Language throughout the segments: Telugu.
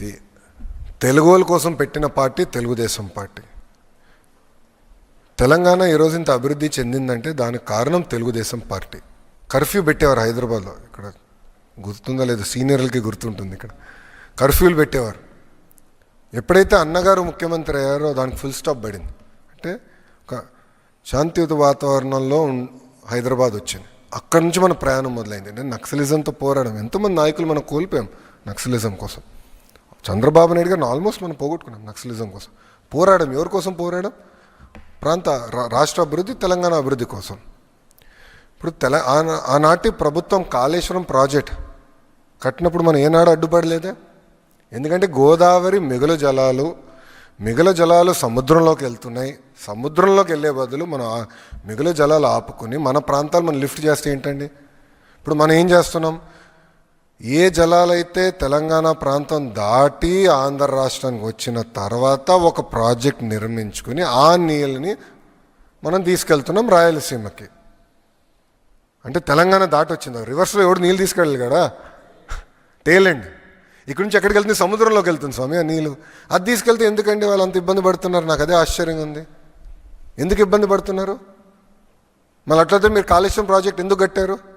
సి తెలుగోళ్ళ కోసం పెట్టిన పార్టీ తెలుగుదేశం పార్టీ. తెలంగాణ ఈరోజు ఇంత అభివృద్ధి చెందిందంటే దానికి కారణం తెలుగుదేశం పార్టీ. కర్ఫ్యూ పెట్టేవారు హైదరాబాద్లో. ఇక్కడ గుర్తుందో లేదు సీనియర్లకి గుర్తుంటుంది ఇక్కడ. కర్ఫ్యూలు పెట్టేవారు. ఎప్పుడైతే అన్నగారు ముఖ్యమంత్రి అయ్యారో దానికి ఫుల్ స్టాప్ పడింది. అంటే ఒక శాంతియుత వాతావరణంలో హైదరాబాద్ వచ్చింది. అక్కడి నుంచి మన ప్రయాణం మొదలైంది. అంటే నక్సలిజంతో పోరాడం ఎంతోమంది నాయకులు మనం కోల్పోయాం నక్సలిజం కోసం. చంద్రబాబు నాయుడు గారిని ఆల్మోస్ట్ మనం పోగొట్టుకున్నాం నక్సలిజం కోసం. పోరాడం ఎవరి కోసం పోరాడం ప్రాంత రా- రాష్ట్ర అభివృద్ధి తెలంగాణ అభివృద్ధి కోసం. ఇప్పుడు తెల ఆనాటి ప్రభుత్వం కాళేశ్వరం ప్రాజెక్ట్ కట్టినప్పుడు మనం ఏనాడు అడ్డుపడలేదే? ఎందుకంటే గోదావరి మిగులు జలాలు మిగులు జలాలు సముద్రంలోకి వెళ్తున్నాయి. సముద్రంలోకి వెళ్ళే బదులు మనం మిగులు జలాలు ఆపుకుని మన ప్రాంతాలు మనం లిఫ్ట్ చేస్తే ఏంటండి? ఇప్పుడు మనం ఏం చేస్తున్నాం? ఏ జలాలైతే తెలంగాణ ప్రాంతం దాటి ఆంధ్ర రాష్ట్రానికి వచ్చిన తర్వాత ఒక ప్రాజెక్ట్ నిర్మించుకుని ఆ నీళ్ళని మనం తీసుకెళ్తున్నాం రాయలసీమకి. అంటే తెలంగాణ దాటి వచ్చింది రివర్స్లో ఎవడు నీళ్ళు తీసుకెళ్ళాలి కదా? టేలెండ్ ఇక్కడి నుంచి ఎక్కడికి వెళ్తుంది? సముద్రంలోకి వెళ్తుంది స్వామి ఆ నీళ్ళు. అది తీసుకెళ్తే ఎందుకండి వాళ్ళు అంత ఇబ్బంది పడుతున్నారు? నాకు అదే ఆశ్చర్యంగా ఉంది. ఎందుకు ఇబ్బంది పడుతున్నారు? మళ్ళీ అట్లయితే మీరు కాళేశ్వరం ప్రాజెక్ట్ ఎందుకు కట్టారు?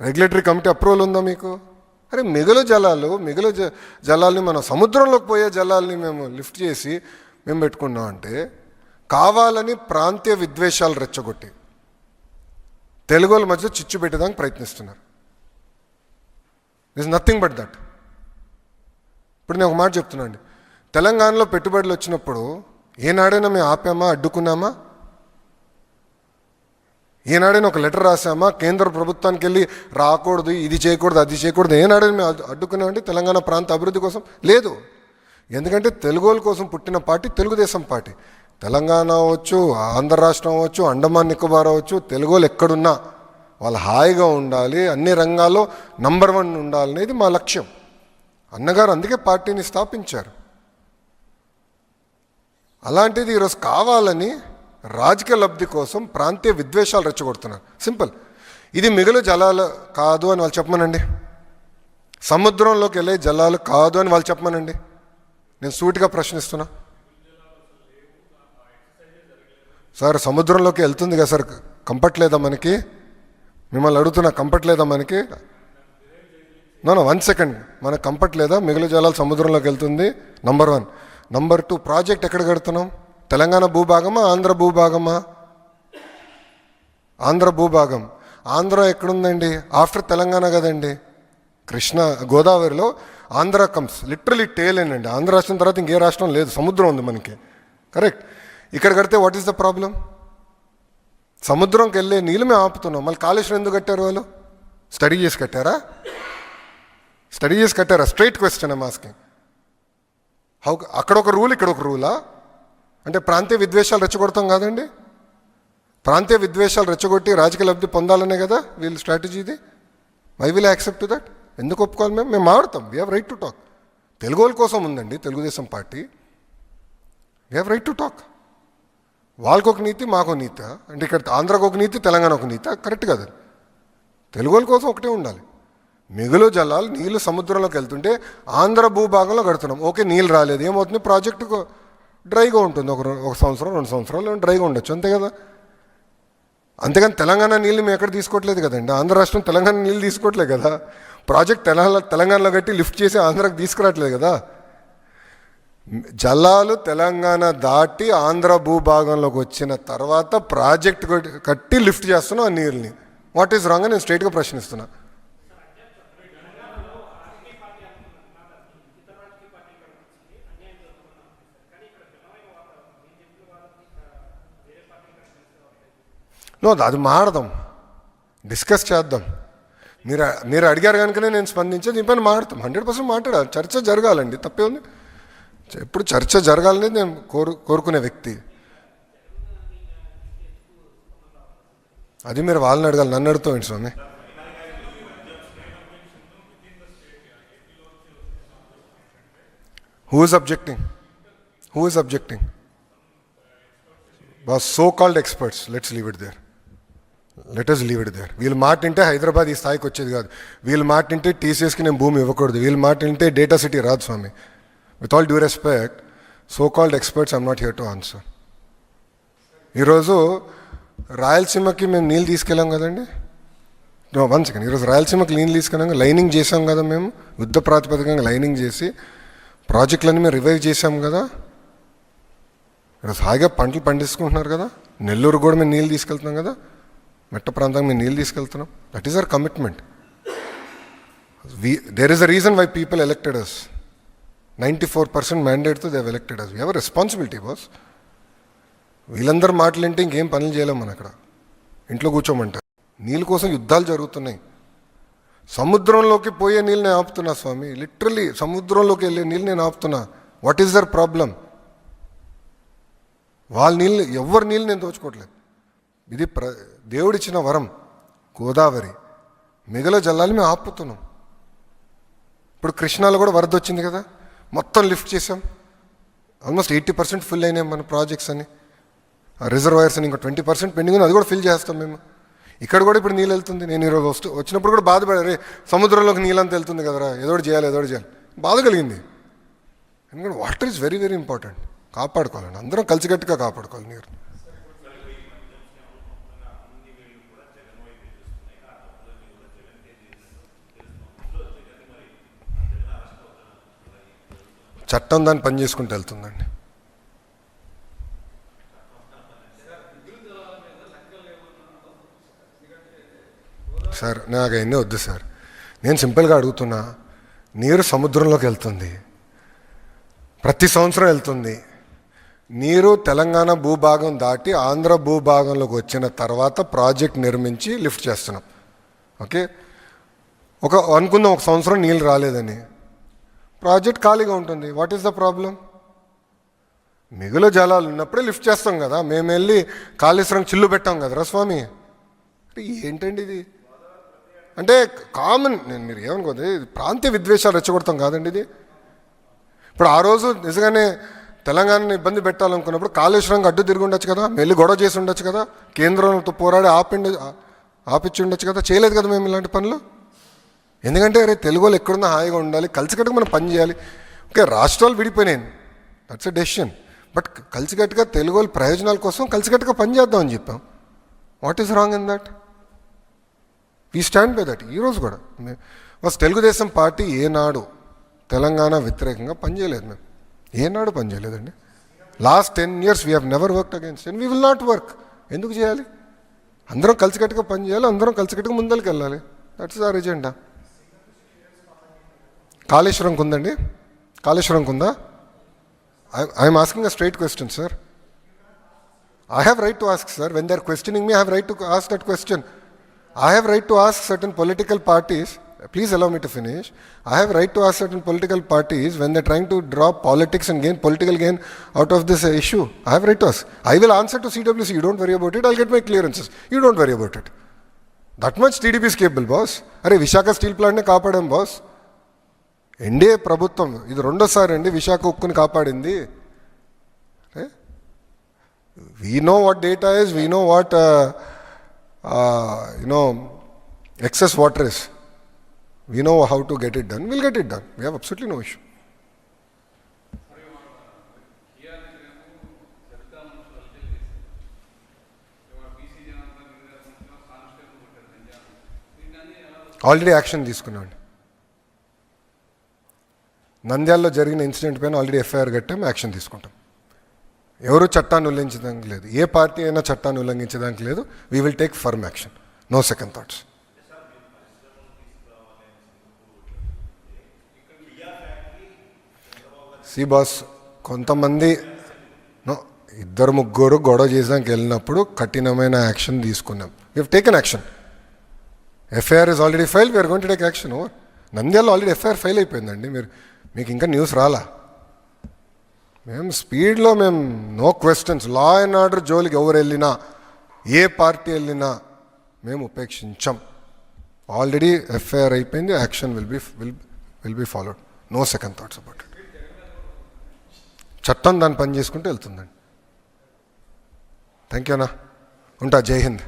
రెగ్యులేటరీ కమిటీ అప్రూవల్ ఉందా మీకు? అరే మిగులు జలాలు మిగులు జ జలాల్ని మనం సముద్రంలోకి పోయే జలాల్ని మేము లిఫ్ట్ చేసి మేము పెట్టుకున్నాం అంటే కావాలని ప్రాంతీయ విద్వేషాలు రెచ్చగొట్టి తెలుగు వాళ్ళ మధ్య చిచ్చు పెట్టడానికి ప్రయత్నిస్తున్నారు. ఇస్ నథింగ్ బట్ దట్ ఇప్పుడు నేను ఒక మాట చెప్తున్నాను అండి. తెలంగాణలో పెట్టుబడులు వచ్చినప్పుడు ఏనాడైనా మేము ఆపామా అడ్డుకున్నామా? ఏనాడైనా ఒక లెటర్ రాసామా కేంద్ర ప్రభుత్వానికి వెళ్ళి రాకూడదు ఇది చేయకూడదు అది చేయకూడదు ఏనాడైనా మేము అడ్డుకున్నామంటే తెలంగాణ ప్రాంత అభివృద్ధి కోసం? లేదు. ఎందుకంటే తెలుగు కోసం పుట్టిన పార్టీ తెలుగుదేశం పార్టీ. తెలంగాణ అవ్వచ్చు ఆంధ్ర రాష్ట్రం అవ్వచ్చు అండమాన్ నికోబార్ అవ్వచ్చు తెలుగు వాళ్ళు ఎక్కడున్నా వాళ్ళు హాయిగా ఉండాలి అన్ని రంగాల్లో నంబర్ వన్ ఉండాలనేది మా లక్ష్యం. అన్నగారు అందుకే పార్టీని స్థాపించారు. అలాంటిది ఈరోజు కావాలని రాజకీయ లబ్ధి కోసం ప్రాంతీయ విద్వేషాలు రెచ్చగొడుతున్నారు. సింపుల్. ఇది మిగులు జలాలు కాదు అని వాళ్ళు చెప్పమనండి. సముద్రంలోకి వెళ్ళే జలాలు కాదు అని వాళ్ళు చెప్పమనండి. నేను సూటిగా ప్రశ్నిస్తున్నా. సార్ సముద్రంలోకి వెళ్తుంది కదా సార్. కంఫర్ట్ లేదా మనకి? మిమ్మల్ని అడుగుతున్నా కంఫర్ట్ లేదా మనకి? No one second. మనకు కంఫర్ట్ లేదా? మిగులు జలాలు సముద్రంలోకి వెళ్తుంది. Number one. Number two project ఎక్కడ కడుతున్నాం? తెలంగాణ భూభాగమా ఆంధ్ర భూభాగమా? ఆంధ్ర భూభాగం. ఆంధ్ర ఎక్కడుందండి? ఆఫ్టర్ తెలంగాణ కదండి. కృష్ణ గోదావరిలో ఆంధ్ర కమ్స్. లిటరలీ టేలేనండి ఆంధ్ర రాష్ట్రం తర్వాత ఇంకే రాష్ట్రం లేదు. సముద్రం ఉంది మనకి. కరెక్ట్. ఇక్కడ కడితే వాట్ ఈస్ ద ప్రాబ్లం సముద్రంకి వెళ్ళే నీళ్ళు మేము ఆపుతున్నాం. మళ్ళీ కాళేశ్వరం ఎందుకు కట్టారు వాళ్ళు? స్టడీ చేసి కట్టారా? స్టడీ చేసి కట్టారా? స్ట్రైట్ క్వశ్చన్ మాస్కింగ్ హౌ అక్కడ ఒక రూల్ ఇక్కడ ఒక రూలా అంటే ప్రాంతీయ విద్వేషాలు రెచ్చగొడతాం కాదండి? ప్రాంతీయ విద్వేషాలు రెచ్చగొట్టి రాజకీయ లబ్ధి పొందాలనే కదా వీళ్ళ స్ట్రాటజీ ఇది? వై విల్ యాక్సెప్ట్ దట్ ఎందుకు ఒప్పుకోవాలి మేము? మేము మాడతాం. We have right to talk Telugu వాళ్ళ కోసం ఉందండి Telugu Desam party. We have right to talk వాళ్ళకు ఒక నీతి మాకు ఒక అంటే ఇక్కడ ఆంధ్రాకు ఒక నీతి తెలంగాణ ఒక నీత కరెక్ట్ కదా? తెలుగు వాళ్ళ కోసం ఒకటే ఉండాలి. మిగులు జలాలు నీళ్ళు సముద్రంలోకి వెళ్తుంటే ఆంధ్ర భూభాగంలో కడుతున్నాం. ఓకే నీళ్ళు రాలేదు. ఏమవుతుంది? ప్రాజెక్టుకు డ్రైగా ఉంటుంది. ఒక ఒక సంవత్సరం రెండు సంవత్సరాలు డ్రైగా ఉండొచ్చు. అంతే కదా? అంతేగాని తెలంగాణ నీళ్ళు మేము ఎక్కడ తీసుకోవట్లేదు కదండి. ఆంధ్ర రాష్ట్రం తెలంగాణ నీళ్ళు తీసుకోవట్లేదు కదా? ప్రాజెక్ట్ తెలంగాణ తెలంగాణలో కట్టి లిఫ్ట్ చేసి ఆంధ్రాకి తీసుకురావట్లేదు కదా? జలాలు తెలంగాణ దాటి ఆంధ్ర భూభాగంలోకి వచ్చిన తర్వాత ప్రాజెక్ట్ కట్టి- లిఫ్ట్ చేస్తున్నాం ఆ నీళ్ళని. వాట్ ఈస్ రాంగ్ అని నేను స్ట్రైట్గా ప్రశ్నిస్తున్నా. నో అది మాడదాం డిస్కస్ చేద్దాం. మీరు మీరు అడిగారు కనుకనే నేను స్పందించే దీనిపైన మాట్లాడతాం హండ్రెడ్ పర్సెంట్ మాట్లాడాలి. చర్చ జరగాలండి. తప్పే ఉంది. ఎప్పుడు చర్చ జరగాలని నేను కోరు కోరుకునే వ్యక్తి. అది మీరు వాళ్ళని అడగాలి. నన్ను అడుగుతామండి స్వామి? Who is objecting who is objecting బా so called experts let's leave it there let us leave it there వీళ్ళు మాట వింటే హైదరాబాద్ ఈ స్థాయికి వచ్చేది కాదు. వీళ్ళు మాట వింటే టీసీఎస్కి నేను భూమి ఇవ్వకూడదు. వీళ్ళు మాట వింటే డేటా సిటీ రాదు స్వామి. With all due respect so called experts I'm not here to answer ఈరోజు రాయలసీమకి మేము నీళ్ళు తీసుకెళ్ళాం కదండి? వన్ సెకండ్ ఈరోజు రాయలసీమకి నీళ్ళు తీసుకెళ్ళాం లైనింగ్ చేసాం కదా మేము? యుద్ధ ప్రాతిపదికంగా లైనింగ్ చేసి ప్రాజెక్టులన్నీ మేము రివైవ్ చేసాం కదా? ఈరోజు హాయిగా పంటలు పండించుకుంటున్నారు కదా? నెల్లూరు కూడా మేము నీళ్ళు తీసుకెళ్తున్నాం కదా? మెట్ట ప్రాంతానికి మేము నీళ్ళు తీసుకెళ్తున్నాం. That is our commitment we there is a reason why people elected us ninety four percent మ్యాండేట్తో they've elected us ever responsibility boss వీళ్ళందరూ మాటలంటే? ఇంకేం పనులు చేయలేం మనం అక్కడ. ఇంట్లో కూర్చోమంటారు నీళ్ళ కోసం యుద్ధాలు జరుగుతున్నాయి. సముద్రంలోకి పోయే నీళ్ళు నేను ఆపుతున్నా స్వామి. లిటరలీ సముద్రంలోకి వెళ్ళే నీళ్ళు నేను ఆపుతున్నా. వాట్ ఈస్ దర్ ప్రాబ్లం వాళ్ళ నీళ్ళు ఎవరి నీళ్ళు నేను దోచుకోవట్లేదు. ఇది ప్ర దేవుడిచ్చిన వరం గోదావరి. మిగల జల్లాలు మేము ఆపుతున్నాం. ఇప్పుడు కృష్ణాలో కూడా వరద వచ్చింది కదా మొత్తం లిఫ్ట్ చేసాం ఆల్మోస్ట్ ఎయిటీ పర్సెంట్ ఫిల్ అయినాయి మన ప్రాజెక్ట్స్ అని రిజర్వాయర్స్ అని ఇంకా ట్వంటీ పర్సెంట్ పెండింగ్ ఉంది అది కూడా ఫిల్ చేస్తాం మేము. ఇక్కడ కూడా ఇప్పుడు నీళ్ళు వెళ్తుంది నేను ఈరోజు వస్తూ వచ్చినప్పుడు కూడా బాధపడారు సముద్రంలోకి నీళ్ళంతా వెళ్తుంది కదరా ఏదో ఒకటి చేయాలి ఏదో ఒకటి చేయాలి. బాధ కలిగింది. ఎందుకంటే water is very very important. కాపాడుకోవాలండి. అందరం కలిసికట్టుగా కాపాడుకోవాలి నీరు. చట్టం దాన్ని పని చేసుకుంటూ వెళ్తుందండి. సార్ నాకు అవన్నీ వద్దు సార్. నేను సింపుల్గా అడుగుతున్నా నీరు సముద్రంలోకి వెళ్తుంది. ప్రతి సంవత్సరం వెళ్తుంది. నీరు తెలంగాణ భూభాగం దాటి ఆంధ్ర భూభాగంలోకి వచ్చిన తర్వాత ప్రాజెక్ట్ నిర్మించి లిఫ్ట్ చేస్తున్నాం. ఓకే? ఒక అనుకుందాం ఒక సంవత్సరం నీళ్ళు రాలేదని. ప్రాజెక్ట్ ఖాళీగా ఉంటుంది. వాట్ ఈస్ ద ప్రాబ్లం మిగులు జలాలు ఉన్నప్పుడే లిఫ్ట్ చేస్తాం కదా. మేము వెళ్ళి కాళేశ్వరం చిల్లు పెట్టాం కదరా స్వామి. ఏంటండి ఇది? అంటే కామన్ నేను మీరు ఏమనుకోదు ఇది ప్రాంతీయ విద్వేషాలు రెచ్చగొడతాం కాదండి ఇది. ఇప్పుడు ఆ రోజు నిజంగానే తెలంగాణని ఇబ్బంది పెట్టాలనుకున్నప్పుడు కాళేశ్వరంకి అడ్డు తిరిగి ఉండొచ్చు కదా వెళ్ళి గొడవ చేసి ఉండొచ్చు కదా కేంద్రంతో పోరాడి ఆపిండి ఆపించి ఉండొచ్చు కదా చేయలేదు కదా మేము ఇలాంటి పనులు? ఎందుకంటే అరే తెలుగు వాళ్ళు ఎక్కడున్నా హాయిగా ఉండాలి కలిసికట్టుగా మనం పని చేయాలి. ఓకే రాష్ట్రాలు విడిపోయినాయి. దట్స్ అ డెసిషన్ బట్ కలిసికట్టుగా తెలుగు వాళ్ళ ప్రయోజనాల కోసం కలిసికట్టుగా పని చేద్దామని చెప్పాం. What is wrong in that we stand by that ఈరోజు కూడా. ఫస్ట్ తెలుగుదేశం పార్టీ ఏనాడు తెలంగాణ వ్యతిరేకంగా పనిచేయలేదు మేము. ఏనాడు పనిచేయలేదండి last ten years we have never work against and we will not work ఎందుకు చేయాలి? అందరం కలిసికట్టుగా పనిచేయాలి అందరం కలిసికట్టుగా ముందరికి వెళ్ళాలి దట్స్ ఆర్ ఎజెండా కాళేశ్వరంకి ఉందండి కాళేశ్వరంకి ఉందా I'm asking a straight question sir I have right to ask, sir. When they're questioning me, I have right to ask that question. I have right to ask certain political parties. Please allow me to finish. I have right to ask certain political parties when they're trying to draw politics and gain political gain out of this uh, issue. I have right to ask. I will answer to CWC. You don't worry about it. I'll get my clearances. You don't worry about it. That much TDP is capable, boss. అరే విశాఖ స్టీల్ ప్లాంట్ని కాపాడాం బాస్ ఎన్డీఏ ప్రభుత్వం ఇది రెండోసారి అండి విశాఖ ఉక్కుని కాపాడింది. We know what data is we know what you know excess waters we know how to get it done will get it done we absolutely no issue already action తీసుకున్నాను నంద్యాలలో జరిగిన ఇన్సిడెంట్ పైన ఆల్రెడీ ఎఫ్ఐఆర్ కట్టాం యాక్షన్ తీసుకుంటాం. ఎవరు చట్టాన్ని ఉల్లంఘించడానికి లేదు. ఏ పార్టీ అయినా చట్టాన్ని ఉల్లంఘించడానికి లేదు. We will take firm action no second thoughts see boss కొంతమంది నో ఇద్దరు ముగ్గురు గొడవ చేసానికి వెళ్ళినప్పుడు కఠినమైన యాక్షన్ తీసుకున్నాం. We taken action FIR is already file we're gone to take action over నంద్యాలలో ఆల్రెడీ ఎఫ్ఐఆర్ ఫైల్ అయిపోయిందండి. మీరు మీకు ఇంకా న్యూస్ రాలా? మేము స్పీడ్లో మేము no questions law and order జోలికి ఎవరు వెళ్ళినా ఏ పార్టీ వెళ్ళినా మేము ఉపేక్షించాం. ఆల్రెడీ ఎఫ్ఐఆర్ అయిపోయింది action will be will will be followed no second thoughts about it చట్టం దాన్ని పని చేసుకుంటూ వెళ్తుందండి. థ్యాంక్ యూ అన్నా. ఉంటా జై హింద్.